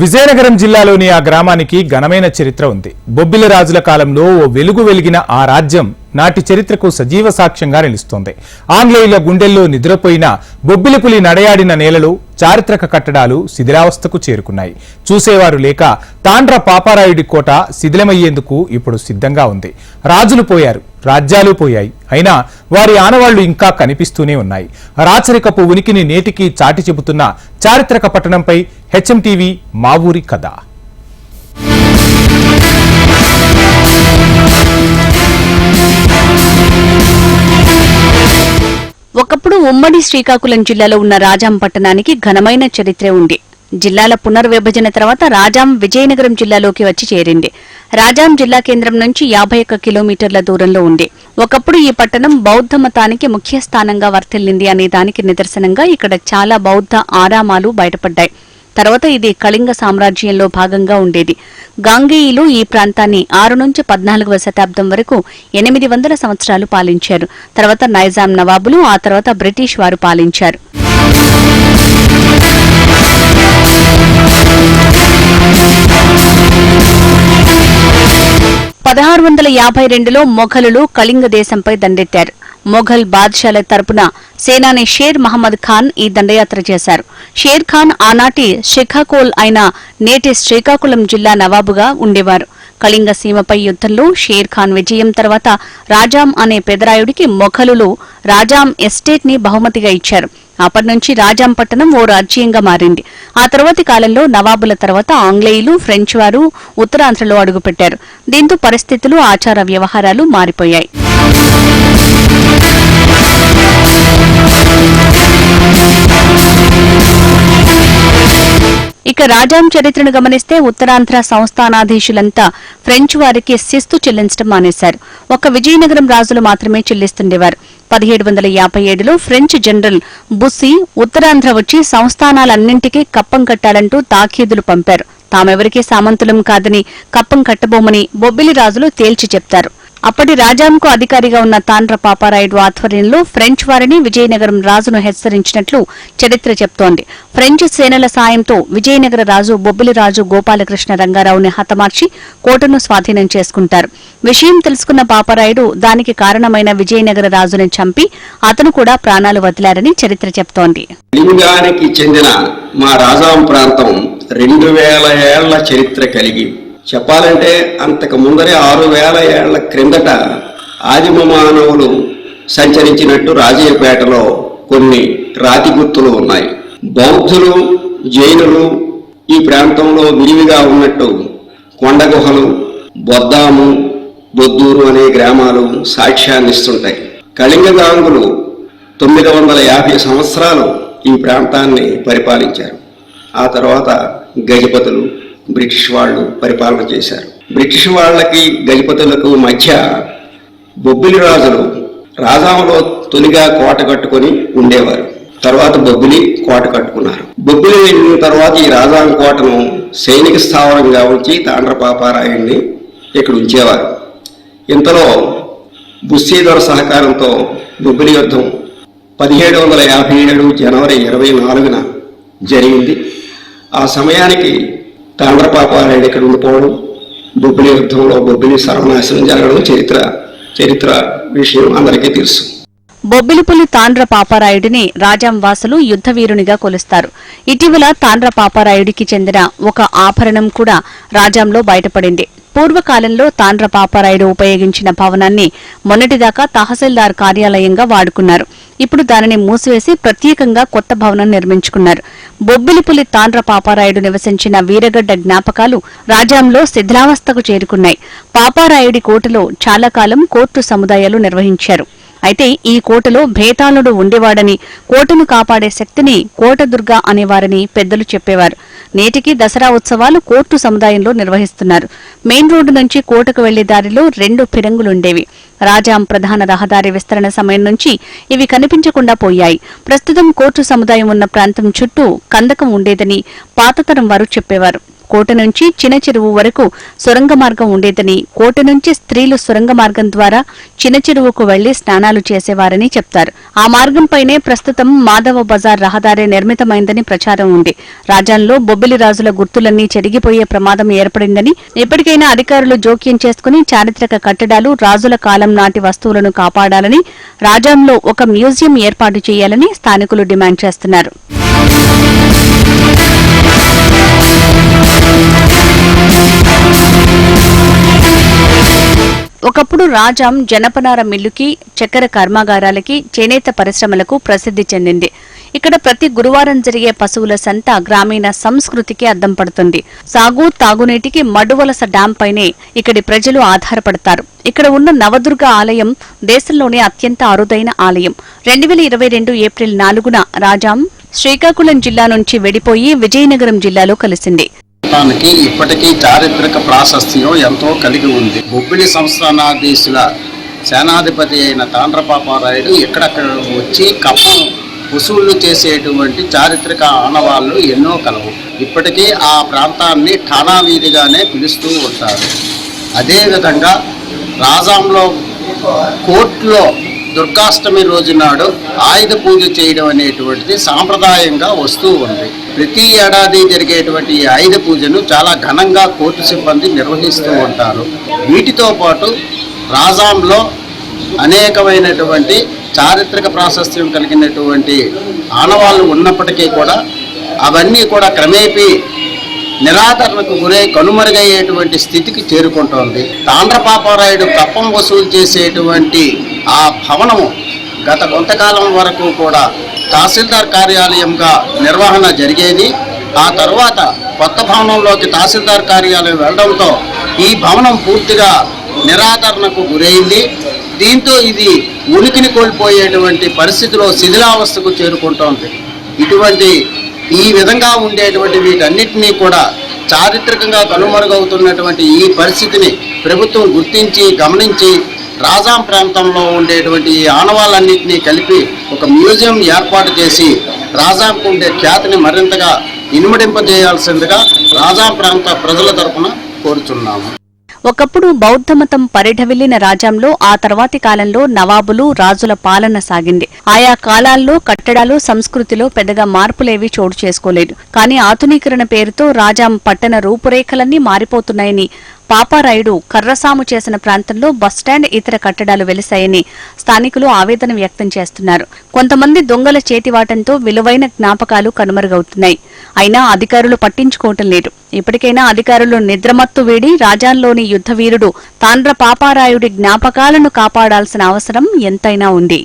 విజయనగరం జిల్లాలోని ఆ గ్రామానికి ఘనమైన చరిత్ర ఉంది. బొబ్బిలి రాజుల కాలంలో ఓ వెలుగు వెలిగిన ఆ రాజ్యం నాటి చరిత్రకు సజీవ సాక్ష్యంగా నిలుస్తోంది. ఆంగ్లేయుల గుండెల్లో నిద్రపోయిన బొబ్బిలిపులి నడయాడిన నేలలు చారిత్రక కట్టడాలు శిథిలావస్థకు చేరుకున్నాయి. చూసేవారు లేక తాండ్ర పాపారాయుడి కోట శిథిలమయ్యేందుకు ఇప్పుడు సిద్ధంగా ఉంది. రాజులు పోయారు. రాజ్యాలు పోయాయి. అయినా వారి ఆనవాళ్ళు ఇంకా కనిపిస్తూనే ఉన్నాయి. రాచరికపు ఉనికిని నేటికి చాటి చెబుతున్న చారిత్రక పట్టణంపై హెచ్ఎం టీవీ మా ఊరి కథ. ఒకప్పుడు ఉమ్మడి శ్రీకాకుళం జిల్లాలో ఉన్న రాజాం పట్టణానికి ఘనమైన చరిత్ర ఉంది. జిల్లాల పునర్విభజన తర్వాత రాజాం విజయనగరం జిల్లాలోకి వచ్చి చేరింది. రాజాం జిల్లా కేంద్రం నుంచి యాభై ఒక్క కిలోమీటర్ల దూరంలో ఉంది. ఒకప్పుడు ఈ పట్టణం బౌద్ధ మతానికి ముఖ్య స్థానంగా వర్తిల్లింది అనే దానికి నిదర్శనంగా ఇక్కడ చాలా బౌద్ధ ఆరామాలు బయటపడ్డాయి. తర్వాత ఇది కళింగ సామ్రాజ్యంలో భాగంగా ఉండేది. గాంగేయులు ఈ ప్రాంతాన్ని ఆరు నుంచి పద్నాలుగవ శతాబ్దం వరకు ఎనిమిది వందల సంవత్సరాలు పాలించారు. తర్వాత నైజాం నవాబులు ఆ తర్వాత బ్రిటిష్ వారు పాలించారు. పదహారు వందల యాభై రెండులో మొఘలులు కళింగ దేశంపై దండెత్తారు. మొఘల్ బాద్షాల తరపున సేనాని షేర్ మహమ్మద్ ఖాన్ ఈ దండయాత్ర చేశారు. షేర్ ఖాన్ ఆనాటి శ్రీకాకుల్ అయిన నేటి శ్రీకాకుళం జిల్లా నవాబుగా ఉండేవారు. కళింగ సీమపై యుద్ధంలో షేర్ ఖాన్ విజయం తర్వాత రాజాం అనే పెదరాయుడికి మొఘలులు రాజాం ఎస్టేట్ని బహుమతిగా ఇచ్చారు. అప్పటి నుంచి రాజాం పట్టణం ఓ రాజ్యంగా మారింది. ఆ తర్వాతి కాలంలో నవాబుల తర్వాత ఆంగ్లేయులు ఫ్రెంచ్ వారు ఉత్తరాంధ్రలో అడుగుపెట్టారు. దీంతో పరిస్థితులు ఆచార వ్యవహారాలు మారిపోయాయి. ఇక రాజాం చరిత్రను గమనిస్తే ఉత్తరాంధ్ర సంస్థానాధీశులంతా ఫ్రెంచ్ వారికి శిస్తు చెల్లించడం మానేశారు. ఒక విజయనగరం రాజులు మాత్రమే చెల్లిస్తుండేవారు. పదిహేడు వందల యాభై ఏడులో ఫ్రెంచ్ జనరల్ బుస్సీ ఉత్తరాంధ్ర వచ్చి సంస్థానాలన్నింటికీ కప్పం కట్టాలంటూ తాఖీదులు పంపారు. తామెవరికీ సామంతులం కాదని కప్పం కట్టబోమని బొబ్బిలి రాజులు తేల్చి చెప్తారు. అప్పటి రాజాంకు అధికారిగా ఉన్న తాండ్ర పాపారాయుడు ఆధ్వర్యంలో ఫ్రెంచ్ వారిని విజయనగరం రాజును హెచ్చరించినట్లు చరిత్ర చెప్తోంది. ఫ్రెంచ్ సేనల సాయంతో విజయనగర రాజు బొబ్బిలి రాజు గోపాలకృష్ణ రంగారావుని హతమార్చి కోటను స్వాధీనం చేసుకుంటారు. విషయం తెలుసుకున్న పాపారాయుడు దానికి కారణమైన విజయనగర రాజుని చంపి అతను కూడా ప్రాణాలు వదిలారని చరిత్ర చెప్తోంది. లింగానికి చెందిన మా రాజాం ప్రాంతం రెండు వేల ఏళ్ళ చరిత్ర కలిగి చెప్పాలంటే అంతకు ముందరే ఆరు వేల ఏళ్ళ క్రిందట ఆదిమ మానవులు సంచరించినట్టు రాజయ్యపేటలో కొన్ని రాతి గుర్తులు ఉన్నాయి. బౌద్ధులు జైనులు ఈ ప్రాంతంలో విరివిగా ఉన్నట్టు కొండ గుహలు బొద్దాము బొద్దూరు అనే గ్రామాలు సాక్ష్యాన్నిస్తుంటాయి. కళింగ గాంగులు తొమ్మిది వందల యాభై సంవత్సరాలు ఈ ప్రాంతాన్ని పరిపాలించారు. ఆ తర్వాత గజపతులు బ్రిటిష్ వాళ్ళు పరిపాలన చేశారు. బ్రిటిష్ వాళ్ళకి గజపతులకు మధ్య బొబ్బిలి రాజులు రాజాములో తొలిగా కోట కట్టుకొని ఉండేవారు. తర్వాత బొబ్బిలి కోట కట్టుకున్నారు. బొబ్బిలి వెళ్ళిన తర్వాత ఈ రాజాం కోటను సైనిక స్థావరంగా ఉంచి తాండ్రపాపారాయుణ్ణి ఇక్కడ ఉంచేవారు. ఇంతలో బుస్సీధర సహకారంతో బొబ్బిలి యుద్ధం పదిహేడు వందల యాభై ఏడు జనవరి ఇరవై నాలుగున జరిగింది. ఆ సమయానికి తాండ్రపాపారాయుడు ఇక్కడ ఉండిపోవడం బొబ్బిలి యుద్ధంలో బొబ్బిలి సర్వనాశనం జరగడం చరిత్ర చరిత్ర విషయం అందరికీ తెలుసు. బొబ్బిలిపులి తాండ్ర పాపారాయుడిని రాజాంవాసులు యుద్ధవీరునిగా కొలుస్తారు. ఇటీవల తాండ్ర పాపారాయుడికి చెందిన ఒక ఆభరణం కూడా రాజాంలో బయటపడింది. పూర్వకాలంలో తాండ్ర పాపారాయుడు ఉపయోగించిన భవనాన్ని మొన్నటిదాకా తహసీల్దార్ కార్యాలయంగా వాడుకున్నారు. ఇప్పుడు దానిని మూసివేసి ప్రత్యేకంగా కొత్త భవనం నిర్మించుకున్నారు. బొబ్బిలిపులి తాండ్ర పాపారాయుడు నివసించిన వీరగడ్డ జ్ఞాపకాలు రాజాంలో శిథిలావస్థకు చేరుకున్నాయి. పాపారాయుడి కోటలో చాలా కాలం కోర్టు సముదాయాలు నిర్వహించారు. అయితే ఈ కోటలో భేతాళుడు ఉండేవాడని కోటను కాపాడే శక్తిని కోటదుర్గ అనేవారని పెద్దలు చెప్పేవారు. నేటికి దసరా ఉత్సవాలు కోర్టు సముదాయంలో నిర్వహిస్తున్నారు. మెయిన్ రోడ్డు నుంచి కోటకు వెళ్ళే దారిలో రెండు ఫిరంగులుండేవి. రాజాం ప్రధాన రహదారి విస్తరణ సమయం నుంచి ఇవి కనిపించకుండా పోయాయి. ప్రస్తుతం కోర్టు సముదాయం ఉన్న ప్రాంతం చుట్టూ కందకం ఉండేదని పాతతరం వారు చెప్పేవారు. కోట నుంచి చిన్న చెరువు వరకు సొరంగ మార్గం ఉండేదని కోట నుంచి స్త్రీలు సొరంగ మార్గం ద్వారా చిన్న చెరువుకు వెళ్ళి స్నానాలు చేసేవారని చెప్తారు. ఆ మార్గంపైనే ప్రస్తుతం మాధవ బజార్ రహదారి నిర్మితమైందని ప్రచారం ఉంది. రాజాంలో బొబ్బిలి రాజుల గుర్తులన్నీ చెరిగిపోయే ప్రమాదం ఏర్పడిందని ఎప్పటికైనా అధికారులు జోక్యం చేసుకుని చారిత్రక కట్టడాలు రాజుల కాలం నాటి వస్తువులను కాపాడాలని రాజాంలో ఒక మ్యూజియం ఏర్పాటు చేయాలని స్థానికులు డిమాండ్ చేస్తున్నారు. రాజాం జనపనార మిల్లుకి చక్కెర కర్మాగారాలకి చేనేత పరిశ్రమలకు ప్రసిద్ధి చెందింది. ఇక్కడ ప్రతి గురువారం జరిగే పశువుల సంత గ్రామీణ సంస్కృతికి అద్దం పడుతుంది. సాగు తాగునీటికి మడువలస డ్యాం పైనే ఇక్కడి ప్రజలు ఆధారపడతారు. ఇక్కడ ఉన్న నవదుర్గ ఆలయం దేశంలోనే అత్యంత అరుదైన ఆలయం. రెండు వేల ఇరవై రెండు ఏప్రిల్ నాలుగున రాజాం శ్రీకాకుళం జిల్లా నుంచి వెడిపోయి విజయనగరం జిల్లాలో కలిసింది. ప్రాంతానికి ఇప్పటికీ చారిత్రక ప్రాశస్త్యం ఎంతో కలిగి ఉంది. బొబ్బిలి సంస్థానాధీశుల సేనాధిపతి అయిన తాండ్రపాపారాయుడు ఎక్కడక్కడ వచ్చి కప్పం వసూళ్ళు చేసేటువంటి చారిత్రక ఆనవాళ్ళు ఎన్నో కలవు. ఇప్పటికీ ఆ ప్రాంతాన్ని ఠాణా వీధిగానే పిలుస్తూ ఉంటారు. అదేవిధంగా రాజాంలో కోర్టులో దుర్గాష్టమి రోజు నాడు ఆయుధ పూజ చేయడం అనేటువంటిది సాంప్రదాయంగా వస్తూ ఉంది. ప్రతి ఏడాది జరిగేటువంటి ఈ ఆయుధ పూజను చాలా ఘనంగా కోర్టు సిబ్బంది నిర్వహిస్తూ ఉంటారు. వీటితో పాటు రాజాంలో అనేకమైనటువంటి చారిత్రక ప్రాశస్త్యం కలిగినటువంటి ఆనవాళ్ళు ఉన్నప్పటికీ కూడా అవన్నీ కూడా క్రమేపీ నిరాదరణకు గురై కనుమరుగయ్యేటువంటి స్థితికి చేరుకుంటోంది. తాండ్రపాపారాయుడు కప్పం వసూలు చేసేటువంటి ఆ భవనము గత కొంతకాలం వరకు కూడా తహసీల్దార్ కార్యాలయంగా నిర్వహణ జరిగేది. ఆ తర్వాత కొత్త భవనంలోకి తహసీల్దార్ కార్యాలయం వెళ్ళడంతో ఈ భవనం పూర్తిగా నిరాదరణకు గురైంది. దీంతో ఇది ఉనికిని కోల్పోయేటువంటి పరిస్థితిలో శిథిలావస్థకు చేరుకుంటోంది. ఇటువంటి ఈ విధంగా ఉండేటువంటి వీటన్నిటినీ కూడా చారిత్రకంగా కనుమరుగవుతున్నటువంటి ఈ పరిస్థితిని ప్రభుత్వం గుర్తించి గమనించి రాజాం ప్రాంతంలో ఉండేటువంటి ఈ ఆనవాళ్ళన్నింటినీ కలిపి ఒక మ్యూజియం ఏర్పాటు చేసి రాజాంకు ఉండే ఖ్యాతిని మరింతగా ఇనుమడింపజేయాల్సిందిగా రాజాం ప్రాంత ప్రజల తరఫున కోరుచున్నాము. ఒకప్పుడు బౌద్ధమతం పరిఢవిల్లిన రాజ్యంలో ఆ తర్వాతి కాలంలో నవాబులు రాజుల పాలన సాగింది. ఆయా కాలాల్లో కట్టడాలు సంస్కృతిలో పెద్దగా మార్పులేవి చోటు చేసుకోలేదు. కానీ ఆధునీకరణ పేరుతో రాజాం పట్టణ రూపురేఖలన్నీ మారిపోతున్నాయని పాపారాయుడు కర్రసాము చేసిన ప్రాంతంలో బస్టాండ్ ఇతర కట్టడాలు వెలిశాయని స్థానికులు ఆవేదన వ్యక్తం చేస్తున్నారు. కొంతమంది దొంగల చేతివాటంతో విలువైన జ్ఞాపకాలు కనుమరుగవుతున్నాయి. అయినా అధికారులు పట్టించుకోవటం లేదు. ఇప్పటికైనా అధికారులు నిద్రమత్తు వీడి రాజాల్లోని యుద్ధవీరుడు తాండ్ర పాపారాయుడి జ్ఞాపకాలను కాపాడాల్సిన అవసరం ఎంతైనా ఉంది.